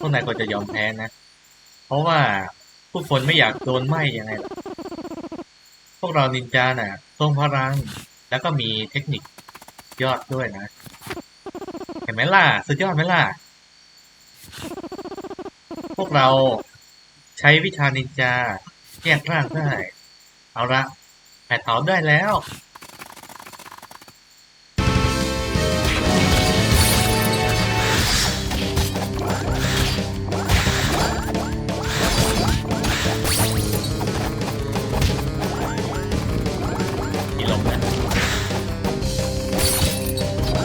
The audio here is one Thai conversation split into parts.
พวกนายก็จะยอมแพ้นะ เพราะว่าผู้คนไม่อยากโดนไหม้ยังไง พวกเรานินจาน่ะทรงพลัง แล้วก็มีเทคนิคยอดด้วยนะ เห็นไหมล่ะ สุดยอดไหมล่ะ พวกเราใช้วิชานินจาแยกร่างได้ เอาละแผดเผาได้แล้ว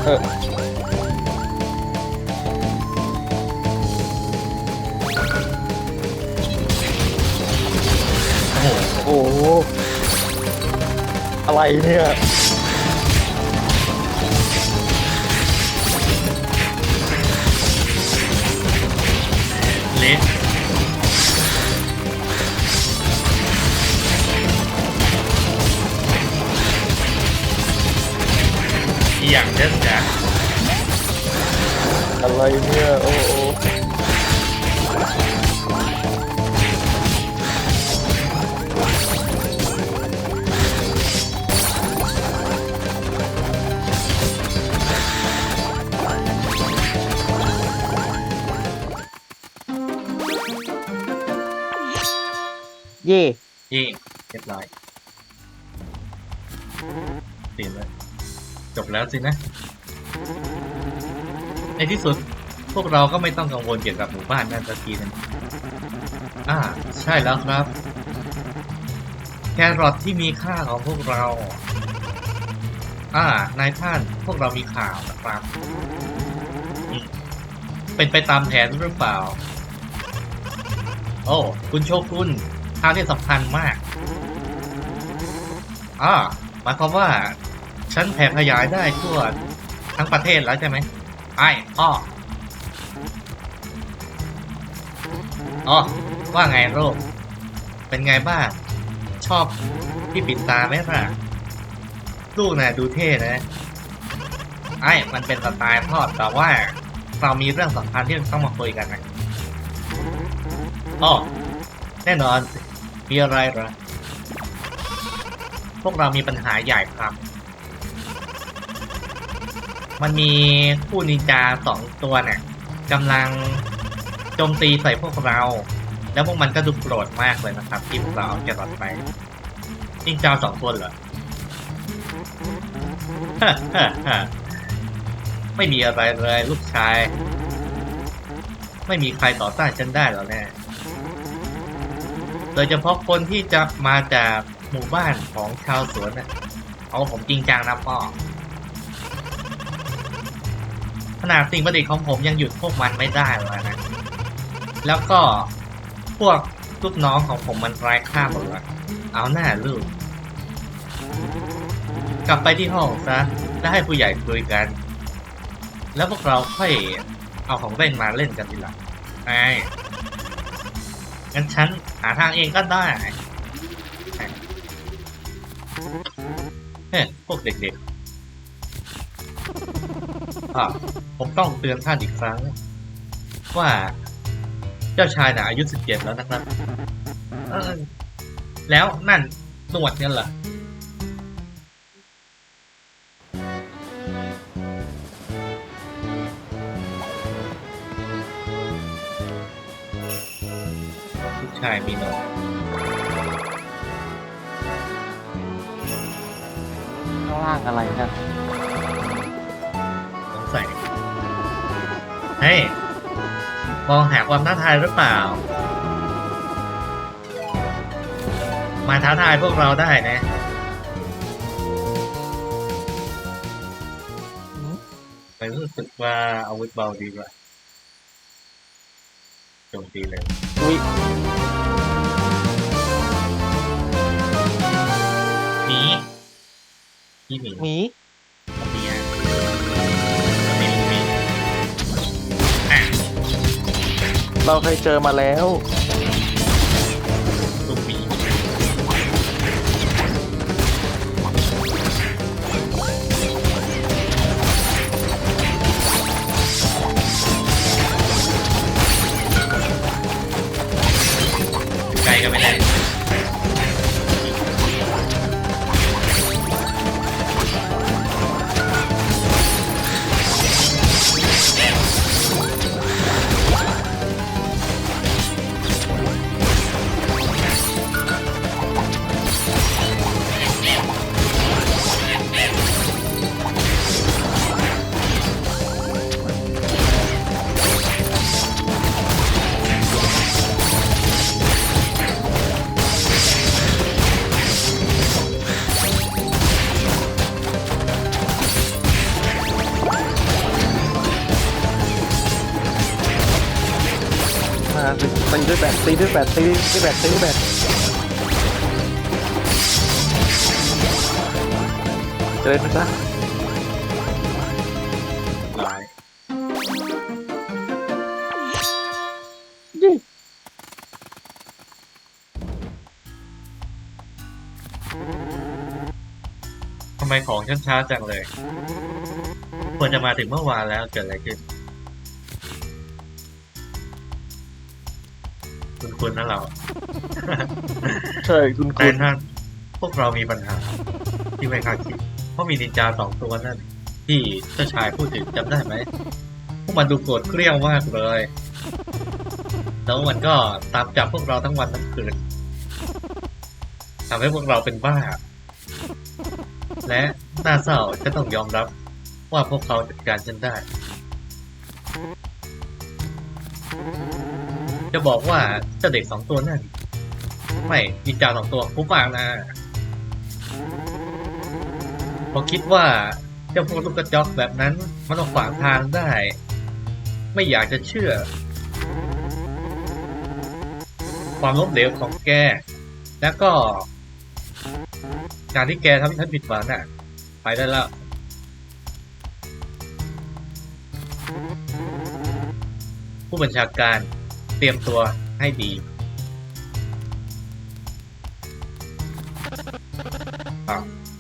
เออโอ้โหโอ้โหอะไรเนี่ย อะไรเนี่ยโอ้โหเย่ยี่เรียบร้อยเปลี่ยนเลยจบแล้วสินะ ในที่สุดพวกเราก็ไม่ต้องกังวลเกี่ยวกับหมู่บ้านนั่นสักทีนึงอ่า ใช่แล้วครับ แครอทที่มีค่าของพวกเรา อ่า นายท่านพวกเรามีข่าวนะครับ เป็นไปตามแผนหรือเปล่า โอ้ คุณโชกุนข่าวที่สำคัญมาก อ่าหมายความว่า ฉันแผ่ขยายได้ทั่วทั้งประเทศแล้วใช่ไหม ไอ้พ่ออ๋อว่าไงโรคเป็นไงบ้าง ชอบพี่ปิดตาไหมล่ะ ลูกนะดูเท่นะไอ้มันเป็นสไตล์พ่อแต่ว่าเรามีเรื่องสำคัญที่ต้องมาคุยกันนะอ๋อแน่นอน มีอะไรเหรอ พวกเรามีปัญหาใหญ่ครับ มันมีผู้นินจาสองตัวเนี่ยกำลังโจมตีใส่พวกเรา แล้วพวกมันก็ดูโกรธมากเลยนะครับ ที่พวกเราเอาแครอทไปนินจาสองตัวเหรอไม่มีอะไรเลยลูกชาย ไม่มีใครต่อต้านฉันได้หรอกแน่โดยเฉพาะคนที่จะมาจากหมู่บ้านของชาวสวนน่ะเอาผมจริงจังนะพ่อ นาดสิ่งประดิษฐ์ของผมยังหยุดพวกมันไม่ได้เลยนะ แล้วก็พวกลูกน้องของผมมันไร้ค่าหมดเลยเอาหน้าลูก กลับไปที่ห้องซะแล้วให้ผู้ใหญ่คุยกัน แล้วพวกเราค่อยเอาของเล่นมาเล่นกันทีหลังไอ้งั้นฉันหาทางเองก็ได้เฮ้ยพวกเด็กๆ ผมต้องเตือนท่านอีกครั้ง ว่า เจ้าชายน่ะอายุสิบเจ็ดแล้วนะครับแล้วนั่นหนวดเนี่ยเหรอลูกชายมีหนวดข้างล่างอะไรนะส เฮ้ยมองหาความท้าทายหรือเปล่า มาท้าทายพวกเราได้นะ แต่รู้สึกว่าอาวุธเบาดีกว่าโจมตีเลย อุ้ยหมีพี่หมีหมี เราเคยเจอมาแล้ว ด้วยแบตตีด้วยแบตตีด้วยแบตตีด้วยแบตเจริญนะจ๊ะร้ายทำไมของฉันช้าจังเลย ควรจะมาถึงเมื่อวานแล้วเกิดอะไรขึ้น คุณคุณนะเราใช่คุณแต่คุณท่านพวกเรามีปัญหา ที่ไม่คาดคิด เพราะมีนินจาสองตัวนั่นที่เจ้าชายพูดถึงจำได้ไหม พวกมันดูโกรธเกรี้ยวมากเลย แล้วมันก็ตามจับพวกเราทั้งวันทั้งคืนทำให้พวกเราเป็นบ้า และน่าเศร้าจะต้องยอมรับว่าพวกเขาจัดการฉันได้ จะบอกว่าเจ้าเด็กสองตัวนั่นไม่นินจาสองตัวผู้ปากนะผมคิดว่าเจ้าพวกลูกกระจอกแบบนั้น มันต้องขวางทางได้ ไม่อยากจะเชื่อ ความล้มเหลวของแก แล้วก็การที่แกทำให้ฉันผิดหวังน่ะ ไปได้แล้วผู้บัญชาการ เตรียมตัวให้ดี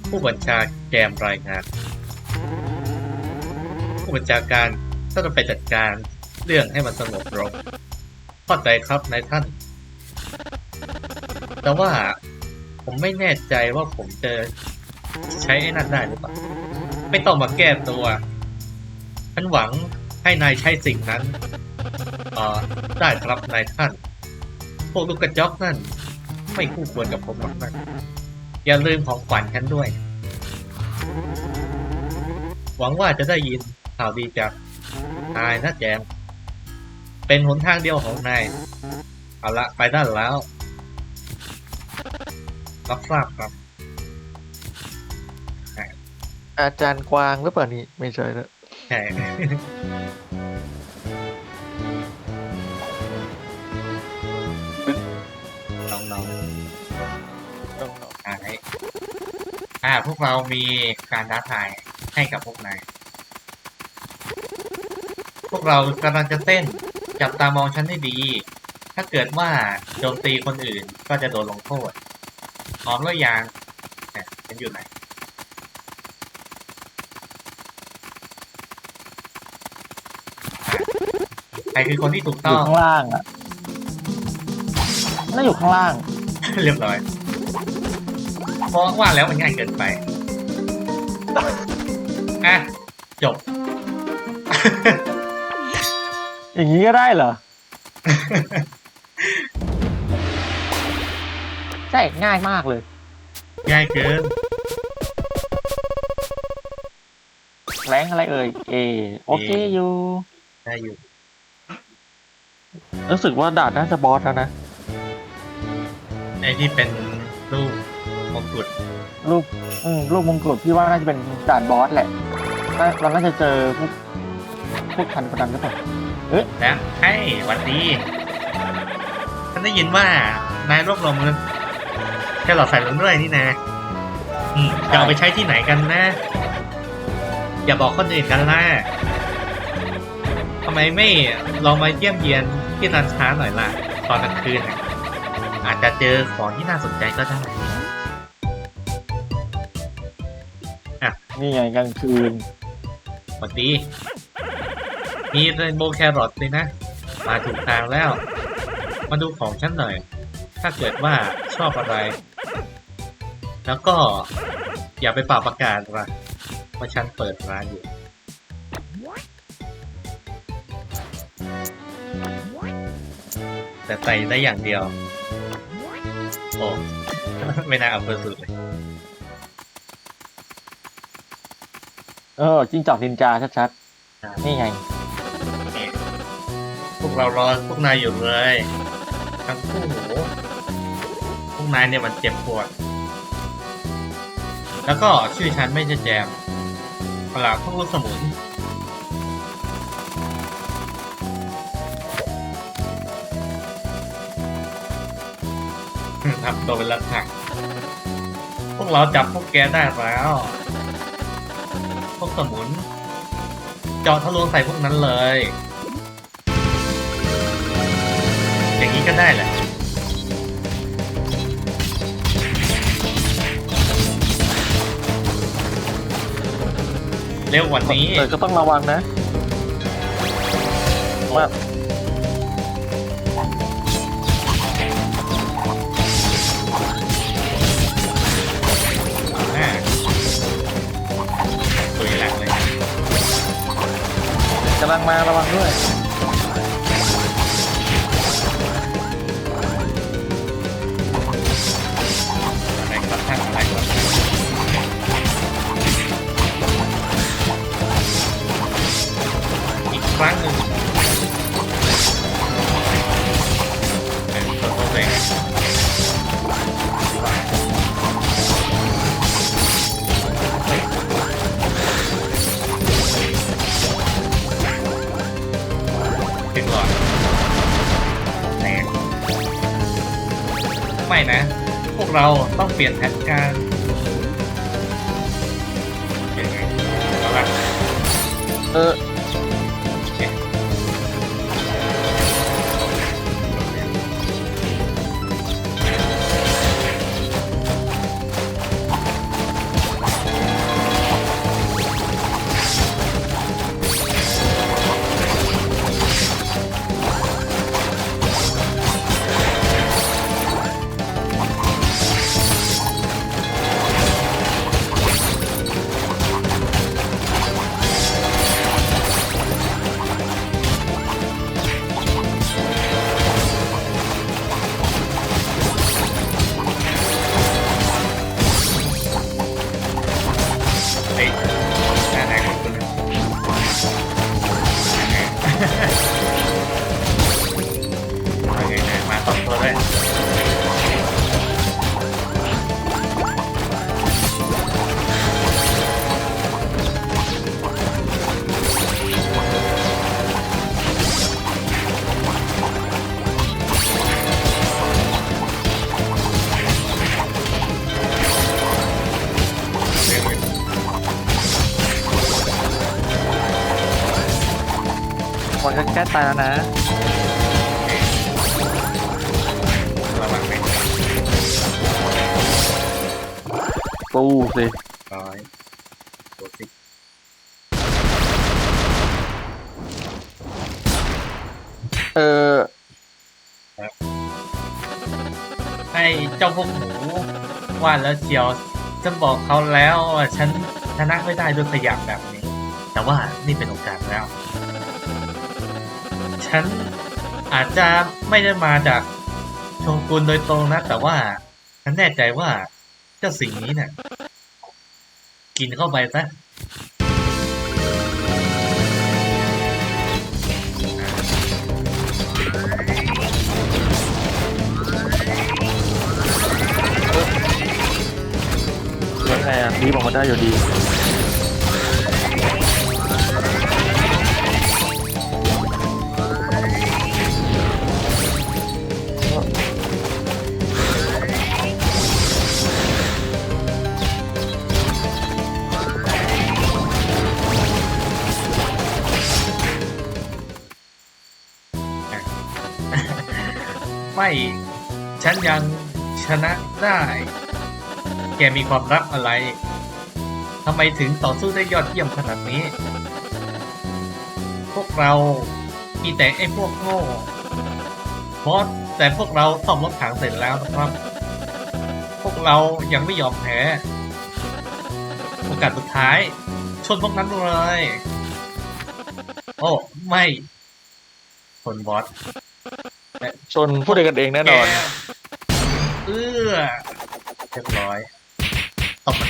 ผู้บัญชาแจมรายงาน ผู้บัญชาการต้องไปจัดการเรื่องให้มันสงบลงเข้าใจครับนายท่าน แต่ว่าผมไม่แน่ใจว่าผมจะใช้ไอ้นั่นได้หรือเปล่า ไม่ต้องมาแก้ตัว ฉันหวังให้นายใช้สิ่งนั้น อ่อได้ครับนายท่าน พวกลูกกระจอกนั่น ไม่คู่ควรกับผมหรอกนะอย่าลืมของขวัญฉันด้วย หวังว่าจะได้ยินข่าวดีจากนายนะแจม เป็นหนทางเดียวของนาย เอาละไปด้านแล้ว รับทราบครับ อาจารย์กวางหรือเปล่านี่ไม่ใช่นะใช่ อ่าพวกเรามีการท้าทายให้กับพวกนาย พวกเรากำลังจะเต้นจับตามองฉันให้ดี ถ้าเกิดว่าโจมตีคนอื่นก็จะโดนลงโทษพร้อมแล้วยังเนี่ยฉันอยู่ไหนใครคือคนที่ถูกๆอต้อยู่งข้างล่างอะน่าอยู่ข้างล่าง เรียบร้อย เพราะว่าแล้วมันง่ายเกินไป อะ จบ อย่างนี้ก็ได้เหรอ ใช่ ง่ายมากเลย ง่ายเกิน แรงอะไรเอ่ย เอ โอเคอยู่ ได้อยู่ รู้สึกว่าด่านน่าจะบอสแล้วนะ ไอ้ที่เป็นรูป มงกุฎรูปอืมรูปมงกุฎพี่ว่าน่าจะเป็นด่านบอสแหละน่าเราน่าจะเจอพวกพวกพันประดันหรือเปล่านะให้หวันดีฉันได้ยินว่านายรวบรวมเงินแค่หลอดใส่ลงด้วยนี่นะอืมจะเอาไปใช้ที่ไหนกันนะ อย่าบอกคนอื่นกันล่ะทำไมไม่ลองมาเยี่ยมเยียนที่ร้านค้าหน่อยล่ะ ตอนกลางคืนน่ะอาจจะเจอของที่น่าสนใจก็ได้ นี่ไงกลางคืนสวัสดี มีเรนโบว์แครอทเลยนะ มาถูกทางแล้ว มาดูของฉันหน่อย ถ้าเกิดว่าชอบอะไร แล้วก็อย่าไปป่าประกาศละว่าฉันเปิดร้านอยู่ แต่ใส่ได้อย่างเดียว โอ้ ไม่น่าเอาเบอร์สุดเลย เออจิ้งจอกนินจาชัดๆ นี่ไงนี่พวกเรารอพวกนายอยู่เลยทั้งคู่พวกนายเนี่ยมันเจ็บปวด แล้วก็ชื่อฉันไม่ใช่แจมปลาพวกลูกสมุน ทำตัวเป็นละหัก พวกเราจับพวกแกได้แล้วพวก สมุน เจาะทะลวงใส่พวกนั้นเลย อย่างนี้ก็ได้แหละเร็วกว่านี้ แต่ก็ต้องระวังนะว่าอ่า ยแหลังเลยกำลังมาระวังด้วยอะไรครับท่านอะไรครับอีกครั้งหนึ่ง เราต้องเปลี่ยนแผนการเปลี่ยนไงเอาละเอ ตายแล้วนะระวังไหมตู้สิร้อยตัวสิเออให้เจ้าพวกหมูว่าแล้วเชียวฉันบอกเขาแล้วว่าฉันชนะไม่ได้ด้วยขยับแบบนี้ แต่ว่านี่เป็นโอกาสแล้ว ฉันอาจจะไม่ได้มาจากโชกุนโดยตรงนะ แต่ว่าฉันแน่ใจว่าเจ้าสิ่งนี้เนี่ยกินเข้าไปซะยังไงอะดีบอกมาได้อยู่ดี ไม่ ฉันยังชนะได้ แกมีความรักอะไรทำไมถึงต่อสู้ได้ยอดเยี่ยมขนาดนี้ พวกเรา มีแต่ไอ้พวกโง่เพราะแต่พวกเราซ่อมรถถังเสร็จแล้วนะครับ พวกเรายังไม่ยอมแพ้ โอกาสสุดท้าย ชนพวกนั้นเลย โอ้ ไม่ คนบอส ชนพูดกันเองแน่นอน เออเรียบร้อยตบมัน